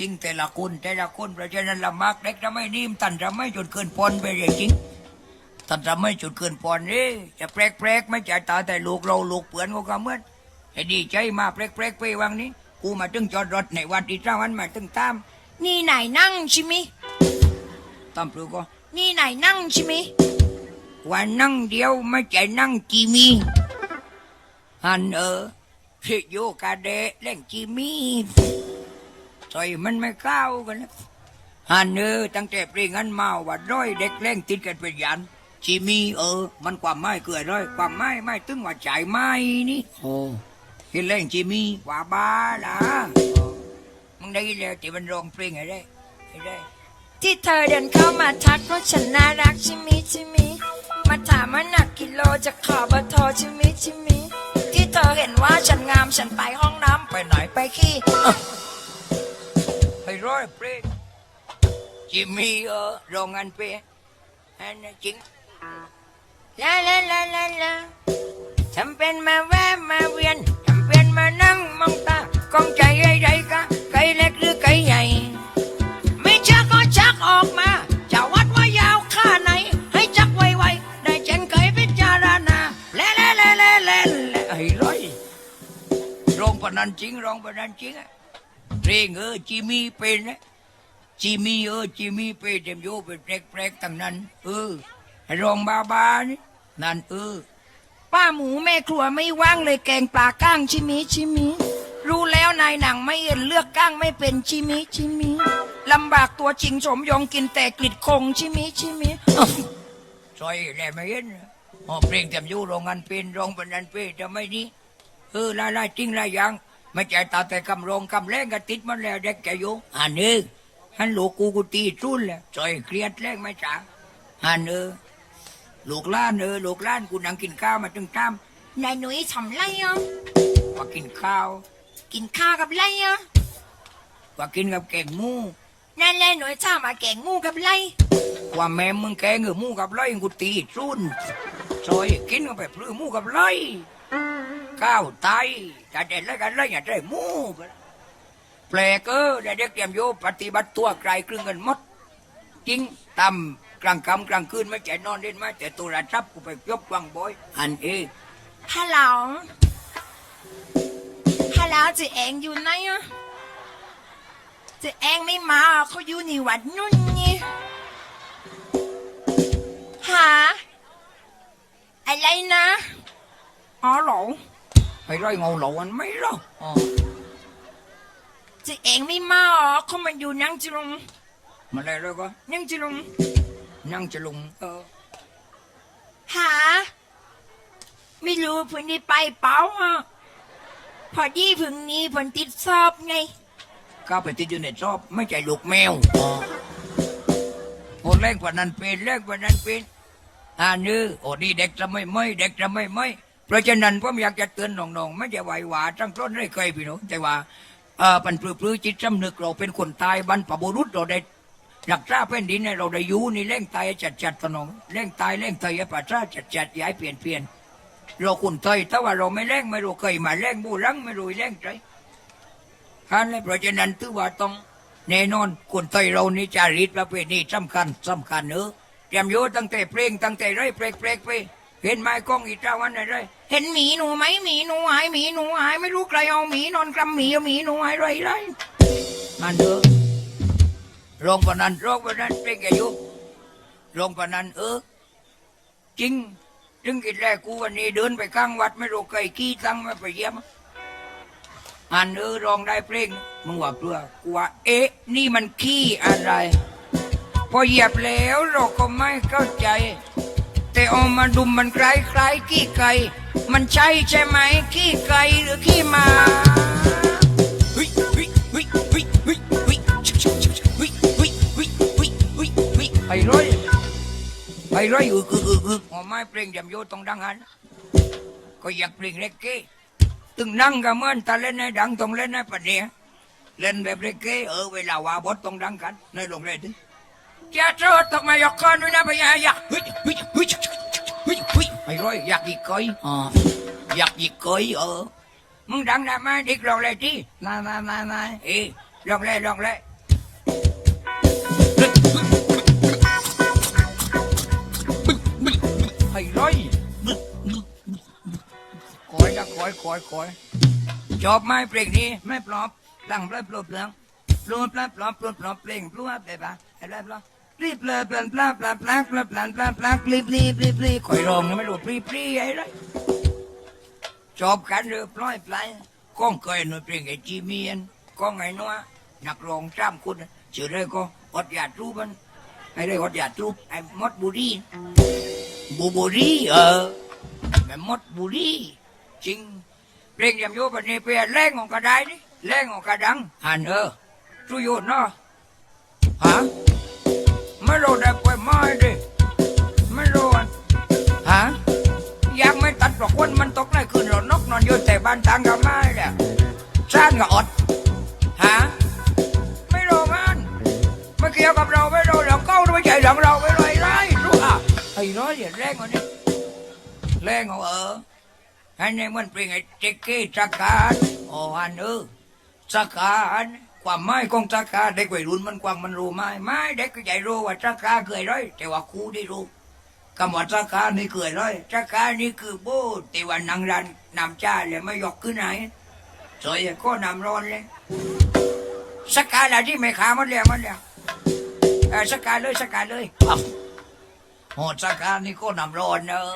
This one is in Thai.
จริง แต่ละคนแต่ละคนเพราะฉะนั้นละมักเด็กจะไม่นิ่มตันจะไม่จนเกินปอนไปเลยจริงตันจะไม่จนเกินปอนนี่จะแปลกแปลกๆไม่จ่ายตาแต่ลูกเราลูกเปือนก็กำเหมือนไอ้ดีใจมาแปลกแปลกๆไปวังนี้ กูมาตึงจอดรถในวัดอีเจ้าวันมาตึงตาม นี่ไหนนั่งใช่ไหมตามปลูกก็นี่ไหนนั่งใช่ไหมวันนั่งเดียวไม่ใจนั่งจีมีฮันเออสิโยกาเดะเล่นจีมี ใส่มันไม่เข้ากันนะฮันเออตั้งแต่ปรีงันมาว่าร้อยเด็กเล่นติดกันเป็นยันจีมีเออ มันความไม่เกิดร้อยความไม่ไม่ตึงว่าใจไม่นี่โอ้เห็นเล่นจีมีว่าบ้าละมึงได้ยินแล้วที่มันร้องเพลงอะไรอะไรที่เธอเดินเข้ามาทักเพราะฉันน่ารักใช่ไหมใช่ไหมมาถามว่าหนักกิโลจะขอเบอร์โทรใช่ไหมใช่ไหมที่เธอเห็นว่าฉันงามฉันไปห้องน้ำไปไหนไปขี้ไป ร้อยเพลงจิมมี่เออโรงงานเพลงอันนั้นจริงลาลาลาลาลาจำเป็นมาแวะมาเวียนจำเป็นมานั่งมองตากองใจใดๆกะไก่เล็กหรือไก่ใหญ่ ไม่ชักก็ชักออกมา จะวัดว่ายาวค่าไหน ให้จักไวๆได้เจนเคยพิจารณาเล่เล่เล่เล่เล่ไอ้ร้อยร้องปนันจริงร้องปนันจริงอะ เพลงเออจิมมี่เป็นนะจิมมี่เออจิมมี่เป็นเต็มโยเป็นแปลกๆตั้งนั้น เออรองบาบานี่นั่นเออ ป้าหมูแม่ครัวไม่ว่างเลยแกงปลาก้างชิมิชิมิรู้แล้วนายหนังไม่เห็นเลือกก้างไม่เป็นชิมิชิมิลำบากตัวจริงสมยงกินแต่กลิดคงชิมิชิมิซอยแหลไม่เห็นอ๋อเพลงเต็มโยโรงงานเป็นรองปนันเป็นจะไม่นี้เออลายลายจริงลายยัง ไม่ใจตาแต่คำร้องคำแรงก็ติดมันแล้วเด็กแกอยู่อันนี้ฮันลูกกูกูตีจุนแล้วซอยเครียดแรงไหม่จ้าอันเออลูกหล้านเออลูกหล้านกูนั่งกินข้าวมาตึงตามนายหนุ่ยทำไรอะว่ากินข้าว กินข้าวกับไรอะว่ากินกับแกงหมูนั่นแหละหนุ่ยชามาแกงงูกับไรว่าแม่มึงแกงเออหมูกับไรกูตีจุนซอยกินกับแบบพลือหมูกับไร ข้าวไตจะเด็ดแล้วกันไรอย่าได้มูแปลกเออได้เด็กเตรียมโยปฏิบัติตัวไกลครึ่งกันมด จริงตำกลางค่ำกลางคืนไม่ใจนอนเล่นมแต่ตัวระทับกูไปยบวางบอย อันเองฮัลโหลฮัลโหลเจะเองอยู่ไหนอะเจะเองไม่มาเขาอยู่ในวัดนู่นนี่หาอะไรนะอ๋อหรอ ให้ไรเงาเหลาอันไม่หรอกอ๋อเจะเองไม่มาอ๋อเขามาอยู่นั่งจิรงมาเลยแล้วก็นั่งจิรงนั่งจะลงเออหาไม่รู้เพิ่งได้ไปเปล่าอะพอดีเพิ่งนี้เพิ่นติดสอบไงก้าวไปติดอยู่ในชอบไม่ใจลูกแมวโอ้แรงกว่านั้นเป็นแรงกว่านั้นเป็นอ่านื้อโอ้นี่เด็กจะไม่ไม่เด็กจะไม่ไม่ เพราะฉะนั้นผมอยากจะเตือนน้องๆไม่จะไหวหวาตั้งต้นได้เคยพี่น้องแต่ว่าเออปันปลื้อจิตสำนึกเราเป็นคนตายบรรพบุรุษเราได้หลักษาแผ่นดินเราได้อยู่นี่เร่งตายจัดจัดๆตนองเร่งตายเร่งตยประชาจัดจัดย้ายเปลี่ยนเปลี่ยนเราคุณเตยถ้าว่าเราไม่เร่งไม่รู้เคยมาเร่งบูรังไม่รู้เร่งใจท่านเลยเพราะฉะนั้นถือว่าต้องแน่นอนคนไทยเรานี่จารีตประเพณีสำคัญสำคัญเนอะเตรียมโยตั้งแต่เพลงตั้งแต่ไรเพลงเพลงไปเห็นไหมกล้องอีเจ้าวันอะไร เห็นหมีหนูไหมหมีหนูหายหมีหนูหายไม่รู้ใครเอาหมีนอนกำหมีเอาหมีหนูหายไรไรมันเนอะรองปนันรองปนันเพลงแกอยู่รองปนันเออจริงจึงกินแรกกูวันนี้เดินไปข้างวัดไม่รู้เคยขี้ตั้งไม่ไปเยี่ยมอันเออร้องได้เพลงมึงว่าเพื่อกูว่าเอ๊ะ นี่มันขี้อะไร พอเหยียบแล้วเราก็ไม่เข้าใจ แต่เออมาดูมันคล้ายคล้ายขี้ไก่ มันใช่ใช่ไหมขี้ไก่หรือขี้มาเฮ้ยเฮ้ยเฮ้ยไอ้ร้อยไอ้ร้อยอึกอึกอึกอึกอ๋อไม่เพลงยำโยต้องดังหันก็อยากเพลงเล็กเก้ตึงนั่งก็เมือนถ้าเล่นให้ดังต้องเล่นให้ประเดี๋ยเล่นแบบเล็กเก้เออเวลาว่าบทต้องดังกันในโรงเรียนดิจะเจอต้องมายกคอนด้วยนะพยายากเไอ้ร้อยอยากอีกก้อยอ๋ออยากอีกก้อยเออมึงดังได้ไหมเด็กลองเลยที่นายนายนายนายเอ้ยลองเลยลองเลยให้ร้อยคอยนะคอยคอยคอยจอบไม้เพลงนี้ไม่ปลอบตั้งปลอบปลอบเปลืองปลอบปลอบปลอบปลอบปลอบเพลงปลอบไปปะอะไรปลอบ ปลีปลาปลาปลาปลาปลาปลาปลาปลาปลาปลีปลีปลีปลีบคอยรองนะไม่รู้ปลีปลีไอ้ไรจบกันเรือปล่อยปลายก้องเคยหน่วยเพลงไอ้จีเมียนก้องไอ้นัวนักรองจ้ำคุณชื่ออะไรก็อดยาจูปมันไอ้ไรอดยาจูปไอ้มดบุรีบูบูรีเออแม่มดบุรีจริงเพลงยำโยปันนี้เปียแรงของกระไดนี่แรงของกระดังหันเออทุยโยนเนาะฮะ ไม่รู้ได้ไปไม้ดิไม่รู้อะฮะยังไม่ตัดหรอกวันมันตกได้คืนหรอนกนอนอยู่แต่บ้านทางกับไม้เนี่ยซ่านกับอดฮะไม่รู้มันไม่เกี่ยวกับเราไม่รู้เราเข้าไม่ใช่ของเราไม่เลยไรรู้อะไอ้น้อยอย่าแรงกว่านี้แรงเอาเอออันนี้มันเป็นไอ้เจ๊กกี้สักการโอ้อันเออสักการ ความหมายของสักกาเด็กวัยรุ่นมันกว้างมันรู้ไหมไม่เด็กก็ใจรู้ว่าสักกาเคยร้อย แต่ว่าครูได้รู้คำว่าสักกานี่เคยร้อยสักกานี่คือโบแต่ว่านางรันนำจ้าเลยไม่ยกขึ้นไหนสวยก็นำร้อนเลยสักการอะไรที่ไม่ขามันเรียมันเรียเออสักการเลยสักการเลยอ้าวโหดสการนี่ก็นำร้อนเนอะ